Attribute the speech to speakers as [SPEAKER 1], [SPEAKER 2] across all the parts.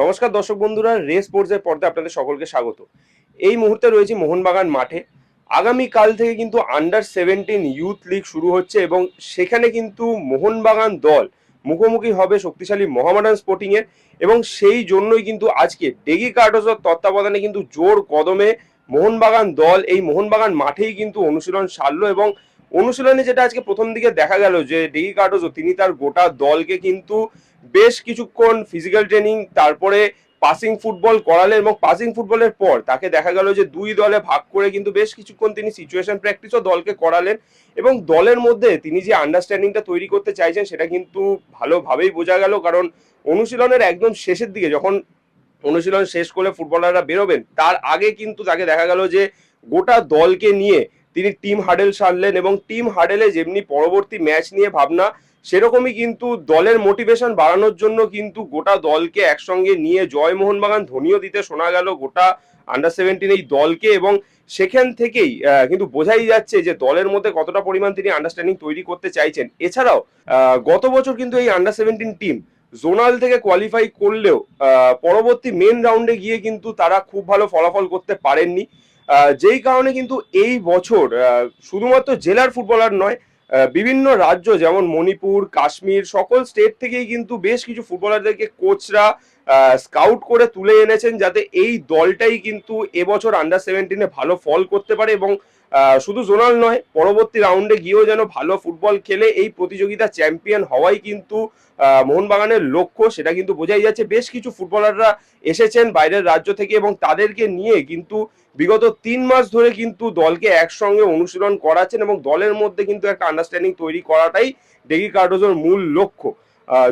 [SPEAKER 1] নমস্কার দর্শক বন্ধুরা, রেস স্পোর্টসের পর্দায় আপনাদের সকলকে স্বাগত। এই মুহূর্তে রয়েছে মোহনবাগান মাঠে। আগামী কাল থেকে কিন্তু আন্ডার সেভেন্টিন ইউথ লিগ শুরু হচ্ছে এবং সেখানে কিন্তু মোহনবাগান দল মুখোমুখি হবে শক্তিশালী মোহামেডান স্পোর্টিং এর এবং সেই জন্যই কিন্তু আজকে ডেগি কার্ডোসের তত্ত্বাবধানে কিন্তু জোর কদমে মোহনবাগান দল এই মোহনবাগান মাঠেই কিন্তু অনুশীলন সারলো এবং অনুশীলনে যেটা আজকে প্রথম দিকে দেখা গেল যে ডেগি কার্ডোসো তিনি তার গোটা দলকে কিন্তু বেশ কিছুক্ষণ ফিজিক্যাল ট্রেনিং তারপরে পাসিং ফুটবল করালেন এবং পাসিং ফুটবলের পর তাকে দেখা গেল যে দুই দলে ভাগ করে কিন্তু বেশ কিছুক্ষণ তিনি সিচুয়েশন প্র্যাকটিসও দলকে করালেন এবং দলের মধ্যে তিনি যে আন্ডারস্ট্যান্ডিংটা তৈরি করতে চাইছেন সেটা কিন্তু ভালোভাবেই বোঝা গেল। কারণ অনুশীলনের একদম শেষের দিকে যখন অনুশীলন শেষ করে ফুটবলাররা বেরোবেন, তার আগে কিন্তু তাকে দেখা গেল যে গোটা দলকে নিয়ে তিনি টিম হাডেল সারলেন এবং টিম হাডেলে যেমনি পরবর্তী ম্যাচ নিয়ে ভাবনা, সেরকমই কিন্তু দলের মোটিভেশন বাড়ানোর জন্য কিন্তু গোটা দলকে একসঙ্গে নিয়ে জয় মোহনবাগান ধোনিও দিতে শোনা গেল গোটা আন্ডার সেভেন্টিন এই দলকে এবং সেখান থেকেই কিন্তু বোঝাই যাচ্ছে যে দলের মধ্যে কতটা পরিমাণ তিনি আন্ডারস্ট্যান্ডিং তৈরি করতে চাইছেন। এছাড়াও গত বছর কিন্তু এই আন্ডার সেভেন্টিন টিম জোনাল থেকে কোয়ালিফাই করলেও পরবর্তী মেন রাউন্ডে গিয়ে কিন্তু তারা খুব ভালো ফলাফল করতে পারেননি। যেই কারণে কিন্তু এই বছর শুধুমাত্র জেলার ফুটবলার নয় বিভিন্ন রাজ্য যেমন মণিপুর, কাশ্মীর, সকল স্টেট থেকেই কিন্তু বেশ কিছু ফুটবলারদেরকে কোচরা স্কাউট করে তুলে এনেছেন যাতে এই দলটাই কিন্তু এবছর আন্ডার সেভেন্টিনে ভালো ফল করতে পারে এবং শুধু জোনাল নয়, পরবর্তী রাউন্ডে গিয়েও যেন ভালো ফুটবল খেলে এই প্রতিযোগিতা চ্যাম্পিয়ন হওয়াই কিন্তু মোহনবাগানের লক্ষ্য, সেটা কিন্তু বোঝাই যাচ্ছে। বেশ কিছু ফুটবলাররা এসেছেন বাইরের রাজ্য থেকে এবং তাদেরকে নিয়ে কিন্তু বিগত তিন মাস ধরে কিন্তু দলকে একসঙ্গে অনুশীলন করাচ্ছেন এবং দলের মধ্যে কিন্তু একটা আন্ডারস্ট্যান্ডিং তৈরি করাটাই ডেগি কার্ডোজোর মূল লক্ষ্য।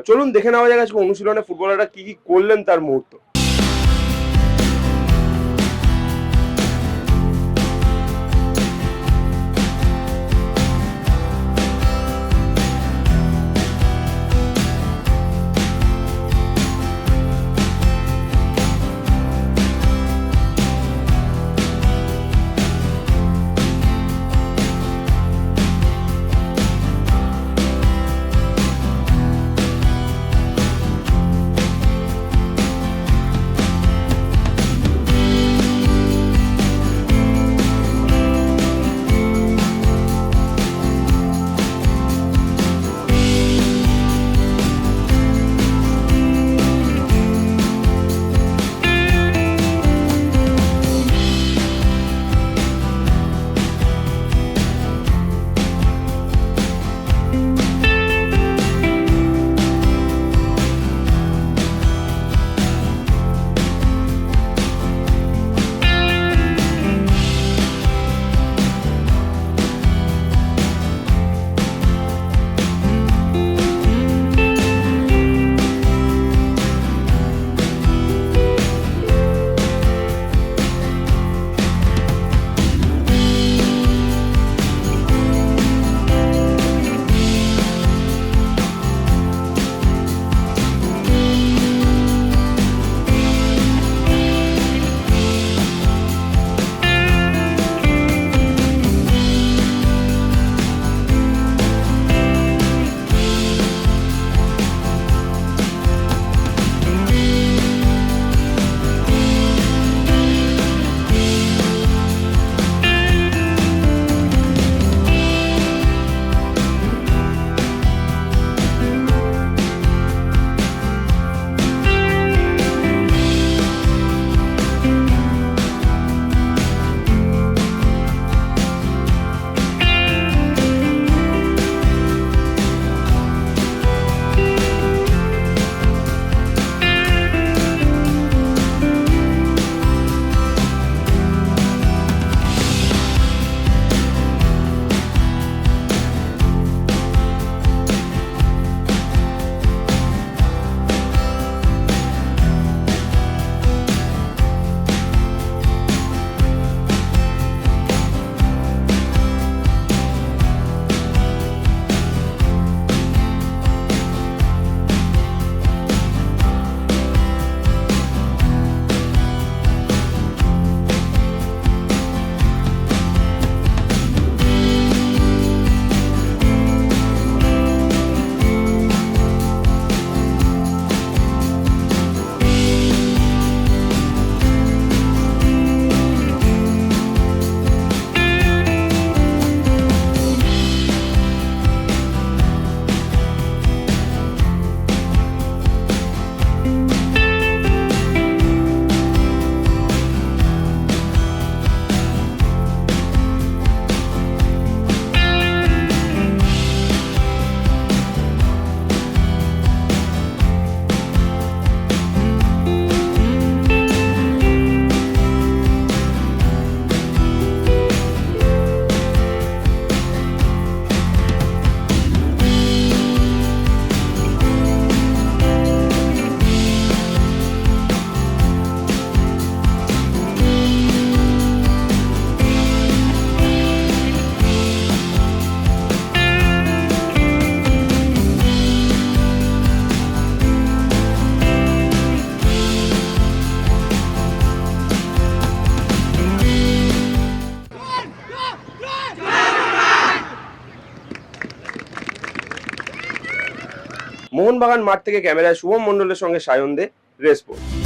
[SPEAKER 1] চলুন দেখে নেওয়া যাক আজকে অনুশীলনে ফুটবলাররা কি কি করলেন তার মুহূর্ত। মোহনবাগান মাঠ থেকে ক্যামেরায় শুভম মণ্ডলের সঙ্গে সায়ন দে রেসপোর্ট।